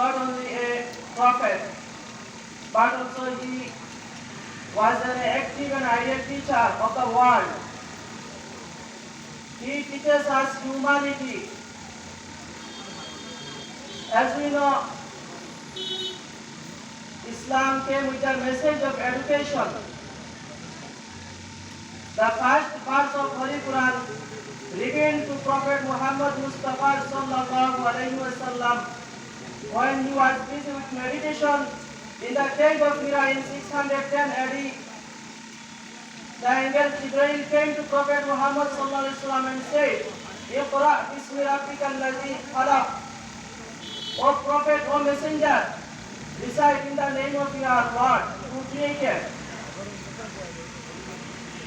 not only a prophet, but also he was an active and ideal teacher of the world. He teaches us humanity. As we know, Islam came with a message of education. The first verse of Holy Quran revealed to Prophet Muhammad Mustafa sallallahu alaihi wasallam when he was busy with meditation in the cave of Mira in 610 AD. The angel Jibreel came to Prophet Muhammad and said, "Iqra bismi rabbika alladhi khalaq." O Prophet, O Messenger, recite in the name of your Lord who created.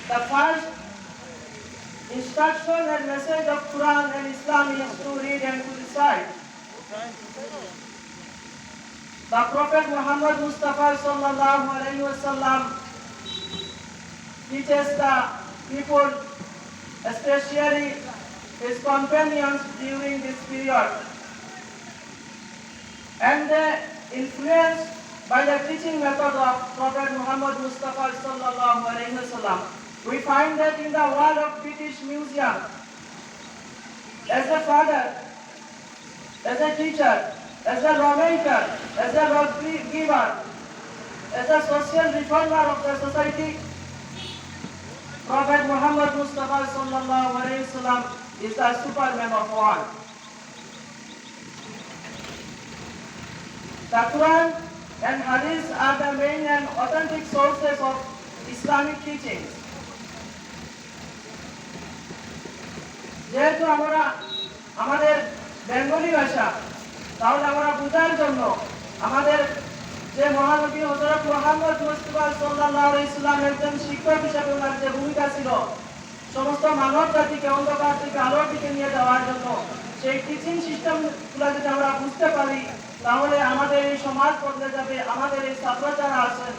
The first instruction and message of Quran and Islam is to read and to recite. The Prophet Muhammad Mustafa sallallahu alaihi wasallam teaches the people, especially his companions during this period. And they influenced by the teaching method of Prophet Muhammad Mustafa sallallahu alaihi wasallam. We find that in the wall of British Museum, as a father, as a teacher, as a lawmaker, as a law giver, as a social reformer of the society, Prophet Muhammad Mustafa sallallahu alaihi wasallam is the superman of all. The Quran and Hadith are the main and authentic sources of Islamic teachings. যেহেতু আমরা আমাদের Bengali ভাষা তাহলে আমরা বোঝার জন্য আমাদের যে মহানবী হজরত মোহাম্মদ মুস্তফা সাল্লাহ ইসলাম একজন শিক্ষক হিসেবে ওনার যে ভূমিকা ছিল, সমস্ত মানব জাতিকে, অন্ধকার থেকে আলোর দিকে নিয়ে যাওয়ার জন্য সেই টিচিং সিস্টেমগুলো যদি আমরা বুঝতে পারি, তাহলে আমাদের এই সমাজ বদলে যাবে, আমাদের এই ছাত্র যারা আছেন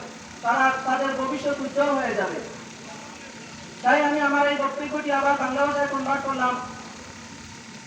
তারা তাদের ভবিষ্যৎ উজ্জ্বল হয়ে যাবে। তাই আমি আমার এই বক্তব্যটি আবার বাংলা ভাষায় কনভার্ট করলাম।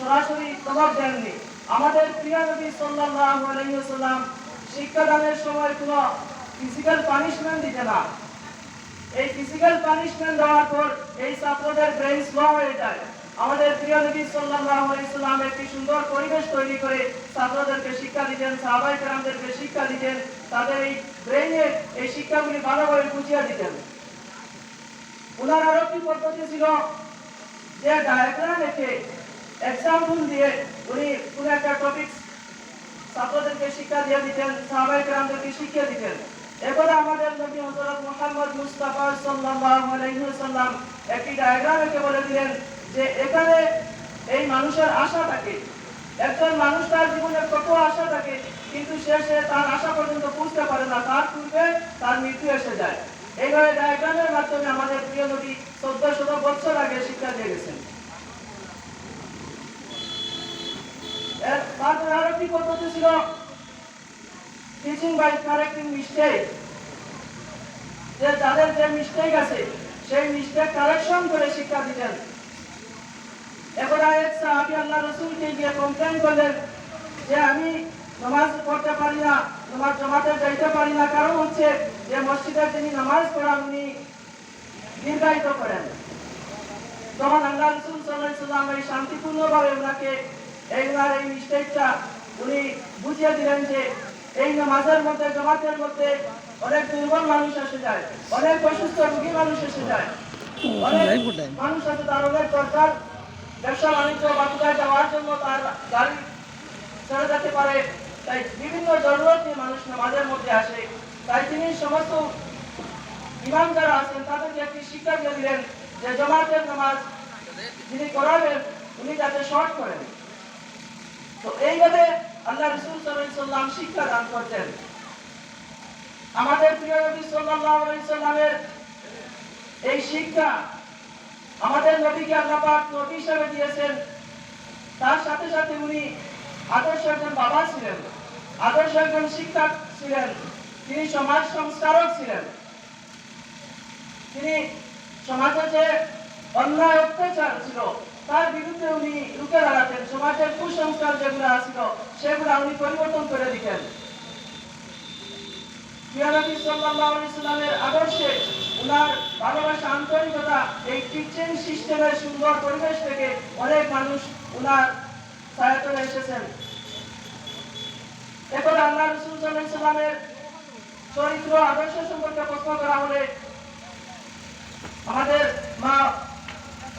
সরাসরি জবাব দেননি। আমাদের প্রিয় নবী সাল্লাল্লাহু আলাইহি ওয়াসাল্লাম শিক্ষাদানের সময় কোনো ফিজিক্যাল পানিশমেন্ট দিতে না। এই ফিজিক্যাল পানিশমেন্ট দেওয়ার পর এই ছাত্রদের ব্রেন স্লো হয়ে যায়। আমাদের প্রিয় নবী সাল্লাল্লাহু আলাইহি সাল্লাম একটি সুন্দর পরিবেশ তৈরি করে ছাত্রদেরকে শিক্ষা দিতেন সাহাবাই কেরামদেরকে শিক্ষা দিতেন, তাদের এই ব্রেইনে এই শিক্ষাগুলি ভালোভাবে বুঝিয়ে দিতেন। ওনার আরও কি পদ্ধতি ছিল যে ডায়াগ্রাম এঁকে এক্সাম্পল দিয়ে উনি কোন একটা টপিক ছাত্রদেরকে শিক্ষা দিয়ে দিতেন সাহাবাই কেরামদেরকে শিক্ষা দিতেন। এবারে আমাদের নবী হযরত মুহাম্মদ মুস্তাফা সাল্লাল্লাহু আলাইহি ওয়াসাল্লাম একটি ডায়াগ্রাম বলে দিলেন যে এখানে এই মানুষের আশা থাকে, একজন মানুষ তার জীবনে কত আশা থাকে, কিন্তু শেষে তার আশা পর্যন্ত বুঝতে পারে না, তার পূর্বে তার মৃত্যু এসে যায়। এইভাবে ডায়াগ্রামের মাধ্যমে আমাদের প্রিয় নবী চোদ্দ শত বছর আগে শিক্ষা দিয়ে গেছেন এর তারপরে আরও কি পদ্ধতি ছিল? টিচিং বাই কারেক্টিং মিস্টেক যে যাদের যে মিস্টেক আছে, সেই মিস্টেক কারেকশন করে শিক্ষা দিতেন এবার এক সাহাবী আল্লাহ রসুলকে গিয়ে কমপ্লেন করলেন যে আমি নামাজ পড়তে পারি না, নামাজ জমাতে যাইতে পারি না। কারণ হচ্ছে যে মসজিদের যিনি নামাজ পড়ান, উনি দীর্ঘায়িত করেন। তখন আল্লাহ রসুল সাল্লাহ সাল্লাম এই শান্তিপূর্ণভাবে ওনাকে এই ওনার এই মিস্টেকটা উনি বুঝিয়ে দিলেন যে এই নামাজের মধ্যে জমাতের মধ্যে অনেক দুর্বল মানুষ এসে যায়, অনেক অসুস্থ রোগী মানুষ এসে যায়। অনেক মানুষ আছে, তার অনেক দরকার। ব্যবসা বাণিজ্য যাওয়ার জন্য তার গাড়ি ছেড়ে যেতে পারে। তাই বিভিন্ন জরুরত নিয়ে মানুষ নামাজের মধ্যে আসে। তাই তিনি সমস্ত ইমাম যারা আছেন, তাদেরকে একটি শিক্ষা দিয়ে দিলেন যে জমাতের নামাজ যিনি করাবেন, উনি যাতে শর্ট করেন। তো এইভাবে আল্লাহ রসুল সাল্লাম শিক্ষা দান করতেন। আমাদের প্রিয় নবী সাল্লাল্লাহু আলাইহি সাল্লামের এই শিক্ষা আমাদের নবীকে আল্লাহ পাক নবী হিসেবে দিয়েছেন। তার সাথে সাথে উনি আদর্শ একজন বাবা ছিলেন, আদর্শ একজন শিক্ষক ছিলেন, তিনি সমাজ সংস্কারক ছিলেন। তিনি সমাজে যে অন্যায় অত্যাচার ছিল তার বিরুদ্ধে উনি রুখে দাঁড়াতেন। সমাজের কুসংস্কার যেগুলো ছিল সেগুলো উনি পরিবর্তন করে দিতেন। অনেক মানুষ উনার এসেছেন। চরিত্র, আদর্শ সম্পর্কে প্রশ্ন করা হলে আমাদের মা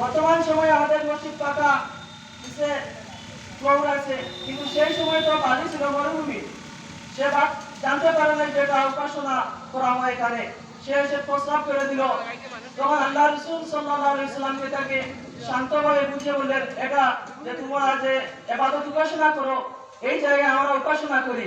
বর্তমান সময়ে আমাদের মসজিদ সে ফ্লোর আছে, কিন্তু সেই সময় তো বালি ছিল মরুভূমি। সে জানতে পারে না যে এটা উপাসনা করা হয় এখানে। সে এসে প্রস্তাব করে দিল তখন আল্লাহ রসুল সাল্লাল্লাহু আলাইহি সাল্লামকে তাকে শান্তভাবে বুঝিয়ে বললেন, এটা যে তোমরা যে এবাদত উপাসনা করো, এই জায়গায় আমরা উপাসনা করি।